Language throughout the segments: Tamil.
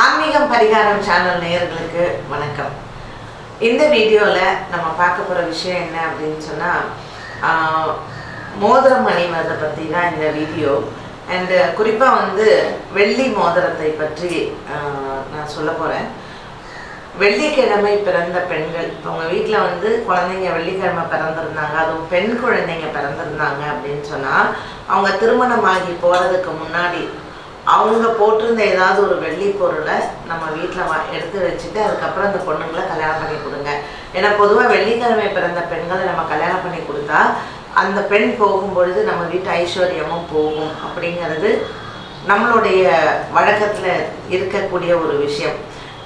ஆன்மீகம் பரிகாரம் சேனல் நேயர்களுக்கு வணக்கம். இந்த வீடியோவில் நம்ம பார்க்க போகிற விஷயம் என்ன அப்படின்னு சொன்னால் மோதிரம் அணிவதை பற்றி தான் இந்த வீடியோ. அண்டு குறிப்பாக வந்து வெள்ளி மோதிரத்தை பற்றி நான் சொல்ல போகிறேன் வெள்ளிக்கிழமை பிறந்த பெண்கள் இப்போ உங்கள் வீட்டில் வந்து குழந்தைங்க வெள்ளிக்கிழமை பிறந்திருந்தாங்க அதுவும் பெண் குழந்தைங்க பிறந்திருந்தாங்க அப்படின்னு சொன்னால் அவங்க திருமணமாகி போகிறதுக்கு முன்னாடி அவங்க போட்டிருந்த ஏதாவது ஒரு வெள்ளி பொருளை நம்ம வீட்டில் வா எடுத்து வச்சுட்டு அதுக்கப்புறம் அந்த பொண்ணுங்களை கல்யாணம் பண்ணி கொடுங்க. ஏன்னா பொதுவாக வெள்ளிக்கிழமை பிறந்த பெண்களை நம்ம கல்யாணம் பண்ணி கொடுத்தா அந்த பெண் போகும்பொழுது நம்ம வீட்டு ஐஸ்வர்யமும் போகும் அப்படிங்கிறது நம்மளுடைய வழக்கத்தில் இருக்கக்கூடிய ஒரு விஷயம்.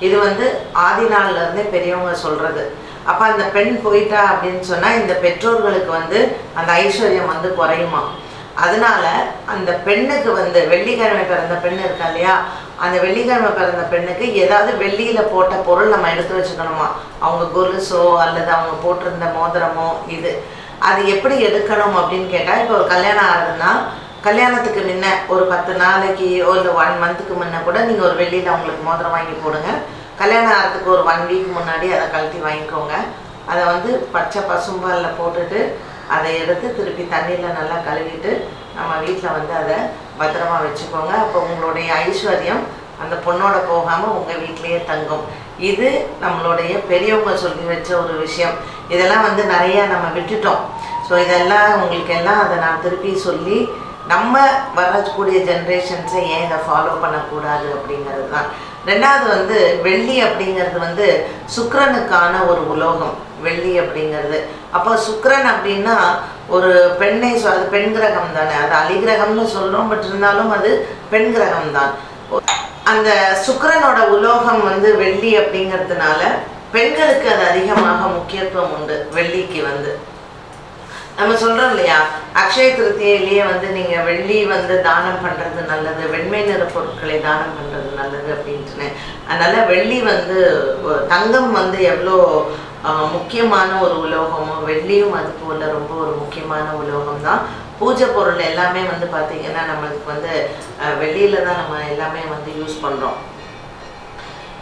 இது வந்து ஆதி நாள்லேருந்தே பெரியவங்க சொல்கிறது அப்போ அந்த பெண் போயிட்டா அப்படின்னு சொன்னால் இந்த பெற்றோர்களுக்கு வந்து அந்த ஐஸ்வர்யம் வந்து குறையுமா? அதனால அந்த பெண்ணுக்கு வந்து வெள்ளிக்கிழமை பிறந்த பெண் இருக்கா இல்லையா? அந்த வெள்ளிக்கிழமை பிறந்த பெண்ணுக்கு ஏதாவது வெள்ளியில் போட்ட பொருள் நம்ம எடுத்து வச்சுக்கணுமா? அவங்க கொலுசோ அல்லது அவங்க போட்டிருந்த மோதிரமோ இது. அது எப்படி எடுக்கணும் அப்படின்னு கேட்டால் இப்போ ஒரு கல்யாணம் ஆகுதுன்னா கல்யாணத்துக்கு முன்ன ஒரு பத்து நாளைக்கு ஒரு ஒன் மந்த்துக்கு முன்ன கூட நீங்கள் ஒரு வெளியில் அவங்களுக்கு மோதிரம் வாங்கி போடுங்க. கல்யாணம் ஆகிறதுக்கு ஒரு ஒன் வீக் முன்னாடி அதை கழட்டி வாங்கிக்கோங்க. அதை வந்து பச்சை பசும்பாலில் போட்டுட்டு அதை எடுத்து திருப்பி தண்ணியில் நல்லா கழுவிட்டு நம்ம வீட்டில் வந்து அதை பத்திரமா வச்சுக்கோங்க. அப்போ உங்களுடைய ஐஸ்வர்யம் அந்த பொண்ணோட போகாமல் உங்கள் வீட்லேயே தங்கும். இது நம்மளுடைய பெரியவங்க சொல்லி வச்ச ஒரு விஷயம். இதெல்லாம் வந்து நிறையா நம்ம விட்டுட்டோம். ஸோ இதெல்லாம் உங்களுக்கு எல்லாம் அதை நான் திருப்பி சொல்லி நம்ம வரக்கூடிய ஜென்ரேஷன்ஸை ஏன் இதை ஃபாலோ பண்ணக்கூடாது அப்படிங்கிறது தான். ரெண்டாவது வந்து வெள்ளி அப்படிங்கிறது வந்து சுக்கரனுக்கான ஒரு உலோகம். வெள்ளி அப்படிங்கிறது. அப்போ சுக்கரன் அப்படின்னா ஒரு பெண்ணை அது பெண் கிரகம் தானே. அது அலிகிரகம்னு சொல்கிறோம் பட் இருந்தாலும் அது பெண் கிரகம் தான். அந்த சுக்கரனோட உலோகம் வந்து வெள்ளி அப்படிங்கிறதுனால பெண்களுக்கு அது அதிகமாக முக்கியத்துவம் உண்டு வெள்ளிக்கு வந்து. நம்ம சொல்றோம் இல்லையா? அக்ஷய திருத்தியிலேயே வந்து நீங்க வெள்ளி வந்து தானம் பண்றது நல்லது வெண்மை நிற பொருட்களை தானம் பண்றது நல்லது அப்படின்ட்டுன்னு அதனால வெள்ளி வந்து தங்கம் வந்து எவ்வளோ ஆஹ், முக்கியமான ஒரு உலோகமோ வெள்ளியும் அது போல ரொம்ப ஒரு முக்கியமான உலோகம் தான். பூஜை பொருள் எல்லாமே வந்து பார்த்தீங்கன்னா நம்மளுக்கு வந்து ஆஹ், தான் நம்ம எல்லாமே வந்து யூஸ் பண்றோம்.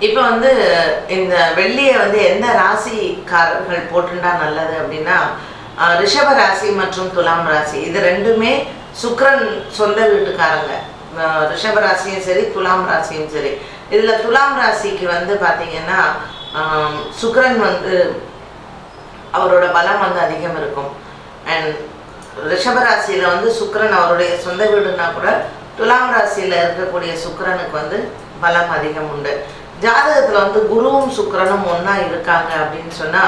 இப்போ வந்து இந்த வெள்ளியை வந்து எந்த ராசிக்காரர்கள் போட்டுட்டா நல்லது அப்படின்னா ரிஷப ராசி மற்றும் துலாம் ராசி. இது ரெண்டுமே சுக்ரன் சொந்த வீட்டுக்காரங்க. ரிஷப ராசியும் சரி துலாம் ராசியும் சரி. இதில் துலாம் ராசிக்கு வந்து பார்த்தீங்கன்னா ஆஹ், சுக்கிரன் வந்து அவரோட பலம் வந்து அதிகம் இருக்கும். அண்ட் ரிஷப வந்து சுக்கரன் அவருடைய சொந்த வீடுனா கூட துலாம் ராசியில இருக்கக்கூடிய சுக்கரனுக்கு வந்து பலம் அதிகம் உண்டு. ஜாதகத்துல வந்து குருவும் சுக்கரனும் ஒண்ணா இருக்காங்க அப்படின்னு சொன்னா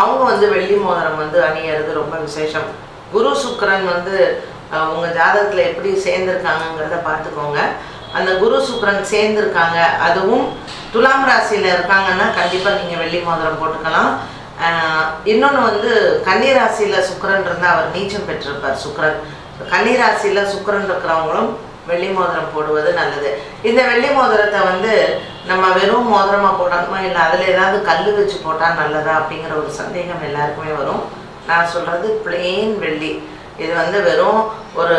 அவங்க வந்து வெள்ளி மோதிரம் வந்து அணியறது ரொம்ப விசேஷம். குரு சுக்கரன் வந்து உங்கள் ஜாதகத்தில் எப்படி சேர்ந்துருக்காங்கங்கிறத பார்த்துக்கோங்க. அந்த குரு சுக்கரன் சேர்ந்துருக்காங்க அதுவும் துலாம் ராசியில் இருக்காங்கன்னா கண்டிப்பாக நீங்கள் வெள்ளி மோதிரம் போட்டுக்கலாம். இன்னொன்று வந்து கன்னி ராசியில் சுக்கரன் இருந்தால் அவர் நீச்சம் பெற்றிருப்பார் சுக்கரன். கன்னி ராசியில் சுக்கரன் இருக்கிறவங்களும் வெள்ளி மோதிரம் போடுவது நல்லது. இந்த வெள்ளி மோதிரத்தை வந்து நம்ம வெறும் மோதிரமாக போடணுமா இல்லை அதில் ஏதாவது கல் வச்சு போட்டால் நல்லதா? அப்படிங்கிற ஒரு சந்தேகம் எல்லாருக்குமே வரும். நான் சொல்கிறது பிளெயின் வெள்ளி. இது வந்து வெறும் ஒரு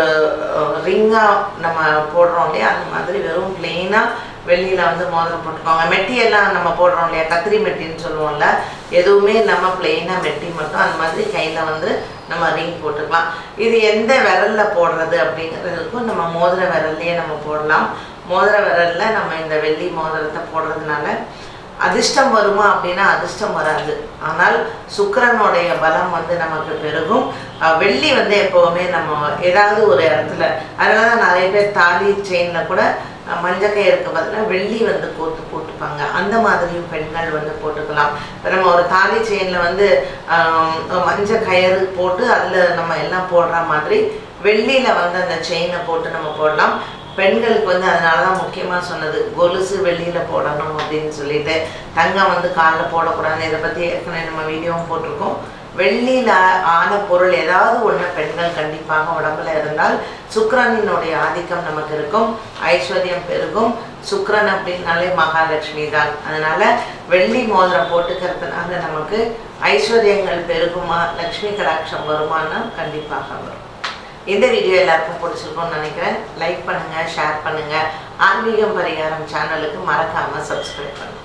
ரிங்காக நம்ம போடுறோம் இல்லையா? அந்த மாதிரி வெறும் பிளெயினாக வெள்ளியில் வந்து மோதிரம் போட்டுக்கோங்க. மெட்டியெல்லாம் நம்ம போடுறோம் இல்லையா? கத்திரி மெட்டின்னு சொல்லுவோம்ல. எதுவுமே இல்லாமல் பிளெயினாக மெட்டி மட்டும் அந்த மாதிரி கையில் வந்து நம்ம ரிங் போட்டுக்கலாம். இது எந்த விரலில் போடுறது அப்படிங்கிறதுக்கும் நம்ம மோதிர விரல்லையே நம்ம போடலாம். மோதிர விரல்ல நம்ம இந்த வெள்ளி மோதிரத்தை போடுறதுனால அதிர்ஷ்டம் வருமா அப்படின்னா அதிர்ஷ்டம் வராது. ஆனால் சுக்கரனுடைய பலம் வந்து நமக்கு பெருகும். வெள்ளி வந்து எப்போவுமே நம்ம ஏதாவது ஒரு இடத்துல அதனால தான் நிறைய பேர் தாலி செயினில் கூட அஹ் மஞ்சள் கயிறுக்கு பதிலாக வெள்ளி வந்து கோத்து போட்டுப்பாங்க. அந்த மாதிரியும் பெண்கள் வந்து போட்டுக்கலாம். இப்போ நம்ம ஒரு தாலி செயினில் வந்து மஞ்சள் கயிறு போட்டு அதில் நம்ம எல்லாம் போடுற மாதிரி வெள்ளியில் வந்து அந்த செயினை போட்டு நம்ம போடலாம். பெண்களுக்கு வந்து அதனால தான் முக்கியமாக சொன்னது கொலுசு வெளியில் போடணும் அப்படின்னு சொல்லிட்டு தங்கம் வந்து காலில் போடக்கூடாது. இதை பற்றி ஏற்கனவே நம்ம வீடியோவும் போட்டிருக்கோம். வெள்ளியில் ஆன பொருள் ஏதாவது ஒன்று பெண்கள் கண்டிப்பாக உடம்புல இருந்தால் சுக்கரனினுடைய ஆதிக்கம் நமக்கு இருக்கும். ஐஸ்வர்யம் பெருகும். சுக்கரன் அப்படின்னாலே மகாலட்சுமி தான். அதனால வெள்ளி மோதிரம் போட்டுக்கிறதுனால நமக்கு ஐஸ்வர்யங்கள் பெருகுமா லக்ஷ்மி கடாட்சம் வருமானம் கண்டிப்பாக வரும். இந்த வீடியோ எல்லாருக்கும் பிடிச்சிருக்கும்னு நினைக்கிறேன். லைக் பண்ணுங்கள் ஷேர் பண்ணுங்கள் ஆன்மீகம் பரிகாரம் சேனலுக்கு மறக்காமல் சப்ஸ்கிரைப் பண்ணுங்கள்